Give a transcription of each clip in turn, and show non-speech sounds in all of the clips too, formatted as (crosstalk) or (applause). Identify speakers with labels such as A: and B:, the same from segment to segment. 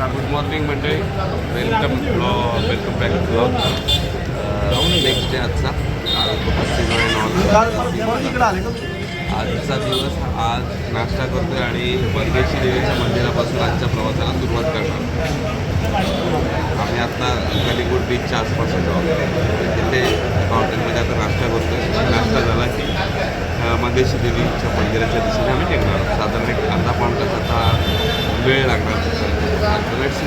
A: Good morning म्हणजे welcome blog welcome back blog next day आजचा. आज आजचा दिवस आज नाश्ता करतोय आणि बंदेशी देवीच्या मंदिरापासून आजच्या प्रवासाला सुरुवात करणार. आम्ही आता कलिगुड बीचच्या आसपास होतो तिथे हॉटेलमध्ये आता नाश्ता करतोय. नाश्ता झाला की मंगेशी देवीच्या मंदिराच्या दिशेने आम्ही निघणार साधारण एक अर्धा पाऊण तासाचा वेळ लागणार. Let's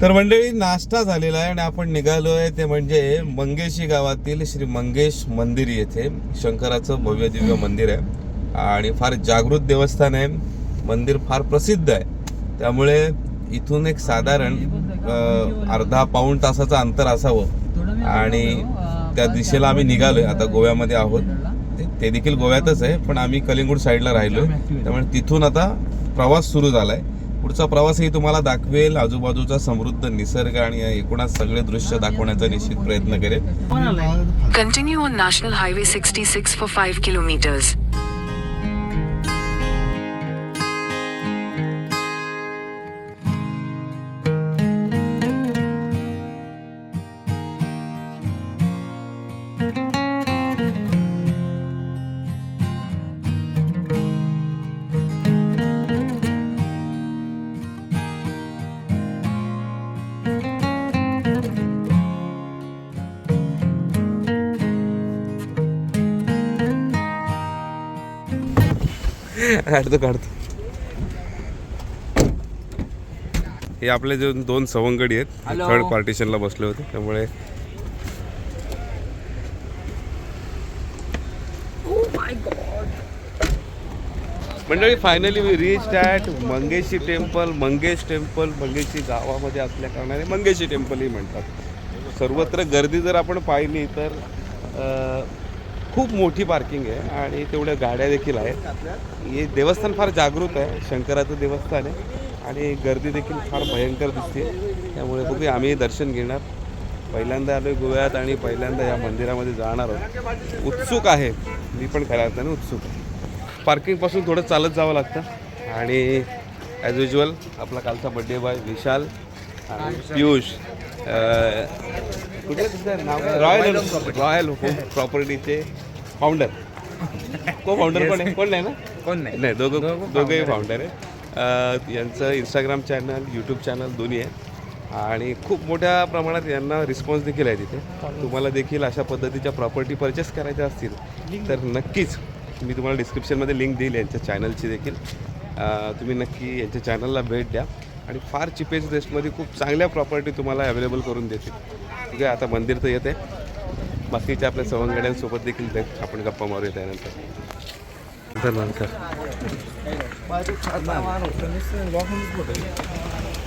A: तर मंडळी नाश्ता झालेला आहे आणि आपण निघालोय ते म्हणजे मंगेशी गावातील श्री मंगेश मंदिर येथे. शंकराचं भव्य दिव्य मंदिर आहे आणि फार जागृत देवस्थान आहे. मंदिर फार प्रसिद्ध आहे. त्यामुळे इथून एक साधारण अर्धा पाऊण तासाचं अंतर असावं. आणि त्या दिशेला आम्ही निघालोय. आता गोव्यामध्ये आहोत. ते- देखील गोव्यातच आहे पण आम्ही कलिंगूट साईडला राहिलो त्यामुळे तिथून आता प्रवास सुरू झालाय. पुढचा प्रवासही तुम्हाला दाखवेल. आजूबाजूचा समृद्ध निसर्ग आणि एकूणच सगळे दृश्य दाखवण्याचा निश्चित प्रयत्न करेल
B: continue on national highway sixty six four five kilometres
A: काढतो काढतो. हे आपले जे दोन सवंगडी आहेत थर्ड पार्टिशनला बसले होते त्यामुळे मंडळी finally me reach that Mangeshi temple Mangesh temple Mangeshi गावामध्ये असल्या कारणाने मंगेशी टेम्पलही म्हणतात. सर्वत्र गर्दी जर आपण पाहिली तर अ, खूप मोठी पार्किंग आहे आणि तेवढ्या गाड्या देखील आहेत. हे देवस्थान फार जागृत आहे. शंकराचं देवस्थान आहे. आणि गर्दी देखील फार भयंकर दिसते. त्यामुळे बघूया आम्ही दर्शन घेणार. पहिल्यांदा आलो गोव्यात आणि पहिल्यांदा या मंदिरामध्ये जाणार आहोत. उत्सुक आहे. मी पण खऱ्या अर्थाने उत्सुक आहे. पार्किंगपासून थोडं चालत जावं लागतं. आणि ॲज युजल आपला कालचा बड्डे बॉय विशाल आणि पियुष कुठे नाव? रॉयल रॉयल होम प्रॉपर्टीचे फाउंडर को फाउंडर कोण आहे? कोण नाही ना?
C: कोण नाही.
A: नाही दोघं दोघंही फाउंडर आहे यांचं इंस्टाग्राम चॅनल यूट्यूब चॅनल दोन्ही आहे आणि खूप मोठ्या प्रमाणात यांना रिस्पॉन्स देखील आहे तिथे. तुम्हाला देखील अशा पद्धतीच्या प्रॉपर्टी परचेस करायच्या असतील तर नक्कीच मी तुम्हाला डिस्क्रिप्शनमध्ये लिंक देईल यांच्या चॅनलची देखील. तुम्ही नक्की यांच्या चॅनलला भेट द्या. आणि फार चिपेस्ट रेस्टमध्ये खूप चांगल्या प्रॉपर्टी तुम्हाला अवेलेबल करून देतील. ठीक आहे आता मंदिर तर येते बाकीच्या आपल्या सवंगड्यांसोबत देखील ते आपण गप्पा मारूया त्यानंतर. नंतर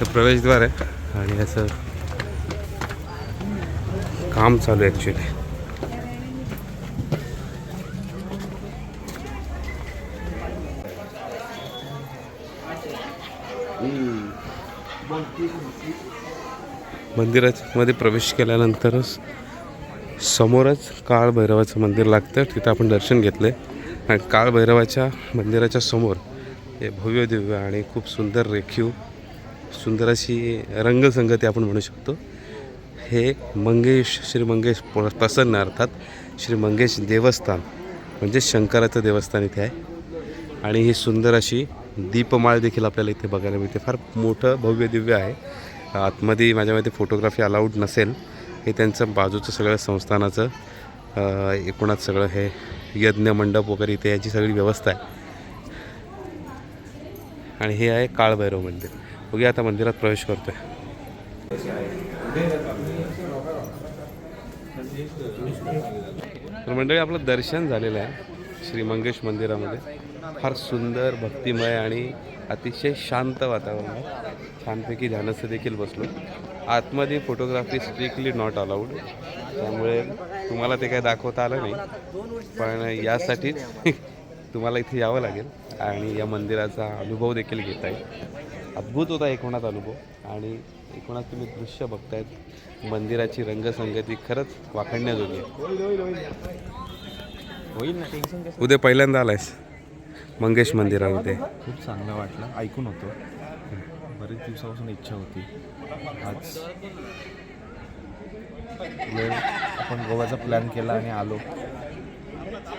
A: प्रवेशद्वार आहे आणि असं काम चालू आहे ॲक्च्युली मंदिरामध्ये प्रवेश केल्यानंतरच समोरच काळभैरवाचं मंदिर लागतं. तिथं आपण दर्शन घेतलं आहे आणि काळभैरवाच्या मंदिराच्या समोर हे भव्य दिव्य आणि खूप सुंदर रेखीव सुंदर अशी रंगसंगती आपण म्हणू शकतो. हे मंगेश श्री मंगेश प- प्रसन्न अर्थात श्री मंगेश देवस्थान म्हणजे शंकराचं देवस्थान इथे आहे. आणि ही सुंदर अशी दीपमाळ देखील आपल्याला इथे बघायला मिळते. फार मोठं भव्य दिव्य आहे. आतमध्ये माझ्या मते फोटोग्राफी अलाउड नसेल. हे त्यांचं बाजूचं सगळं संस्थानाचं अ, एकूणात सगळं हे यज्ञ मंडप वगैरे इथे याची सगळी व्यवस्था आहे. आणि हे आहे काळभैरव मंदिर. बघूया आता मंदिरात प्रवेश करतोय. तर मंडळी आपलं दर्शन झालेलं आहे श्री मंगेश मंदिरामध्ये. फार सुंदर भक्तिमय आणि अतिशय शांत वातावरण आहे. छानपैकी ध्यानस्थ देखील बसलो. आतमध्ये फोटोग्राफी स्ट्रिक्टली नॉट अलाउड त्यामुळे तुम्हाला ते काही दाखवता आलं नाही. पण यासाठीच (laughs) तुम्हाला इथे यावं लागेल. आणि या मंदिराचा अनुभव देखील घेता येईल. अद्भुत होता एकूणात अनुभव. आणि एकूणात तुम्ही दृश्य बघतायत. मंदिराची रंगसंगती खरंच आहे.
C: होईल ना
A: उद्या पहिल्यांदा आलायस. मंगेश मंदिरामध्ये.
C: खूप चांगलं वाटलं. ऐकून होतो. बरेच दिवसापासून इच्छा होती. आज वेळ आपण गोव्याचा प्लॅन केला आणि आलो.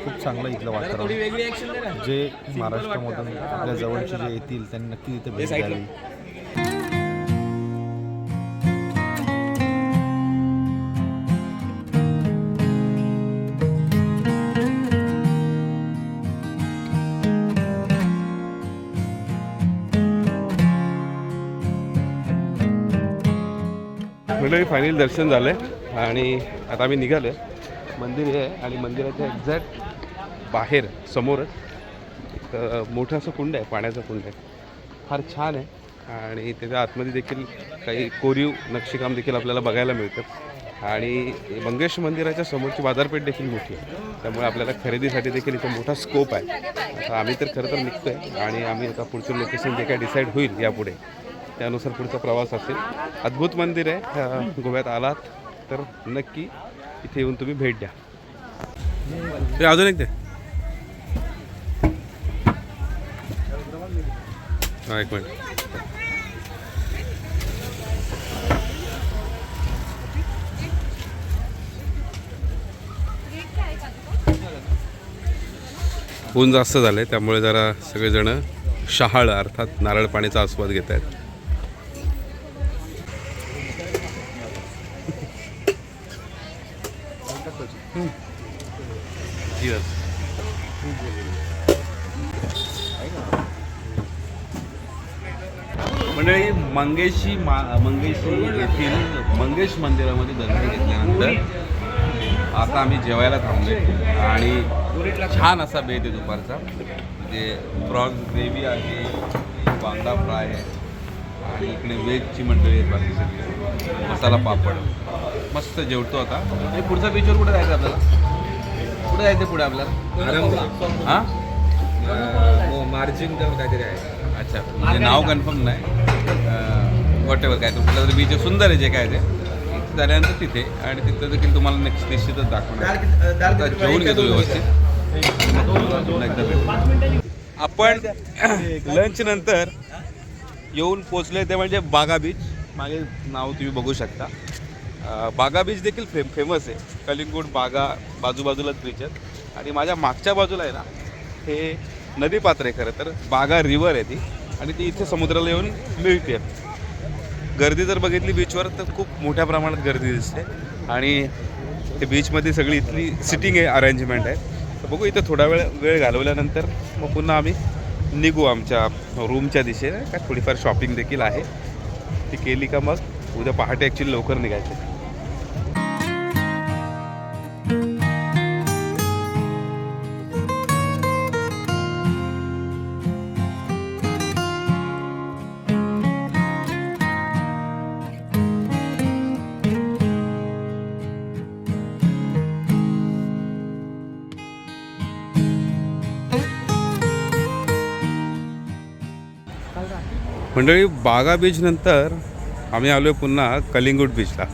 C: खूप चांगलं इथलं वातावरण. जे महाराष्ट्रामधून आपल्या जवळचे जे येतील त्यांनी नक्की इथे भेट द्यावी.
A: मंडळी फायनल दर्शन झालं आहे आणि आता आम्ही निघालो आहे मंदिर आहे आणि मंदिराच्या एक्झॅक्ट बाहेर समोरच एक मोठं असं कुंड आहे पाण्याचं कुंड आहे. फार छान आहे. आणि त्याच्या आतमध्ये देखील काही कोरीव नक्षीकाम देखील आपल्याला बघायला मिळतं. आणि मंगेश मंदिराच्या समोरची बाजारपेठ देखील मोठी आहे. त्यामुळे आपल्याला खरेदीसाठी देखील इथं मोठा स्कोप आहे. आता आम्ही तर खरं तर निघतो आहे आणि आम्ही आता पुढचं लोकेशन जे काय डिसाईड होईल यापुढे त्यानुसार पुढचा प्रवास असेल. अद्भुत मंदिर आहे. गोव्यात आलात तर नक्की इथे येऊन तुम्ही भेट द्या. ते अजून एक दे. एक मिनिट. ऊन जास्त झालं आहे त्यामुळे जरा सगळेजणं शहाळ अर्थात नारळ पाण्याचा आस्वाद घेत आहेत मंडळी मंगेशी मा मंगेशी येथील मंगेश मंदिरामध्ये दर्शन घेतल्यानंतर आता आम्ही जेवायला थांबलो आणि छान असा बेत आहे दुपारचा. म्हणजे प्रॉन्स ग्रेव्ही आहे बांगडा फ्राय आहे आणि इकडे व्हेजची मंडळी आहेत बाकी सगळी. मसाला पापड. मस्त जेवतो आता. म्हणजे पुढचा बीचवर कुठे जायचं आपल्याला? कुठे जायचं पुढे आपल्याला? हां?
D: मार्जिन काहीतरी आहे.
A: अच्छा म्हणजे नाव कन्फर्म नाही. वॉट एव्हर काय तुमचं तरी बीच सुंदर आहे जे काय ते. इथे झाल्यानंतर तिथे आणि तिथं देखील तुम्हाला नेक्स्ट निश्चितच दाखवणार. जेवून घेतो व्यवस्थित. आपण लंच नंतर येऊन पोचले ते म्हणजे बागा बीच मागे नाव तुम्ही बघू शकता. बागा बीच देखील फे फेमस आहे. कलिंगूट बागा बाजूबाजूलाच बीच आहेत आणि माझ्या मागच्या बाजूला आहे ना हे नदीपात्र आहे खरं तर. बागा रिवर आहे ती. आणि ती इथे समुद्राला येऊन मिळते. गर्दी जर बघितली बीचवर तर खूप मोठ्या प्रमाणात गर्दी दिसते. आणि ते बीचमध्ये सगळी इथली सिटिंग आहे अरेंजमेंट आहे. तर बघू इथं थोडा वेळ वेळ घालवल्यानंतर मग पुन्हा आम्ही निघू आमच्या रूमच्या दिशेने. काय थोडीफार शॉपिंग देखील आहे. ती केली का मग? उद्या पहाटे ॲक्च्युली लवकर निघायचं. मंडळी बागा बीचनंतर आम्ही आलो आहे पुन्हा कलिंगूट बीचला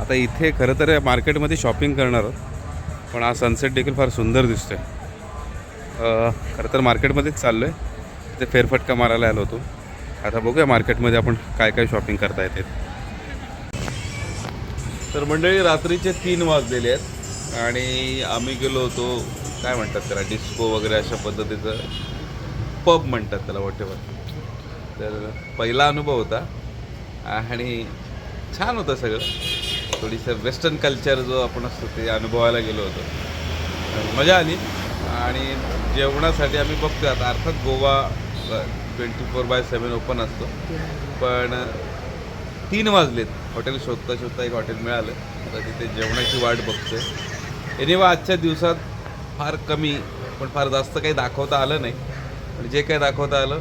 A: आता इथे खरं तर मार्केटमध्ये शॉपिंग करणार आहोत पण हा सनसेट देखील फार सुंदर दिसतो आहे खरं तर मार्केटमध्येच चाललो आहे ते फेरफटका मारायला आलो होतो. आता बघूया मार्केटमध्ये आपण काय काय शॉपिंग करता येते. तर मंडळी रात्रीचे तीन वाजलेले आहेत आणि आम्ही गेलो होतो काय म्हणतात त्याला डिस्को वगैरे अशा पद्धतीचं पब म्हणतात त्याला वॉटेवर तर पहिला अनुभव होता. आणि छान होतं सगळं. थोडीसं वेस्टर्न कल्चर जो आपण असतो ते अनुभवायला गेलो होतो. मजा आली. आणि जेवणासाठी आम्ही बघतो आता. अर्थात Goa twenty four by seven open असतो. पण तीन वाजलेत. हॉटेल शोधता शोधता एक हॉटेल मिळालं. तर तिथे जेवणाची वाट बघतोय. एनिवा आजच्या दिवसात फार कमी पण फार जास्त काही दाखवता आलं नाही. पण जे काही दाखवता आलं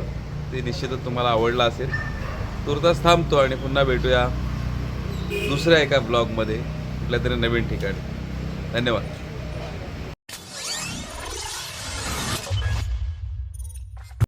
A: ते निश्चितच तुम्हाला आवडलं असेल. तुर्तास थांबतो आणि पुन्हा भेटूया दुसऱ्या एका ब्लॉगमध्ये कुठल्या तरी नवीन ठिकाणी. धन्यवाद.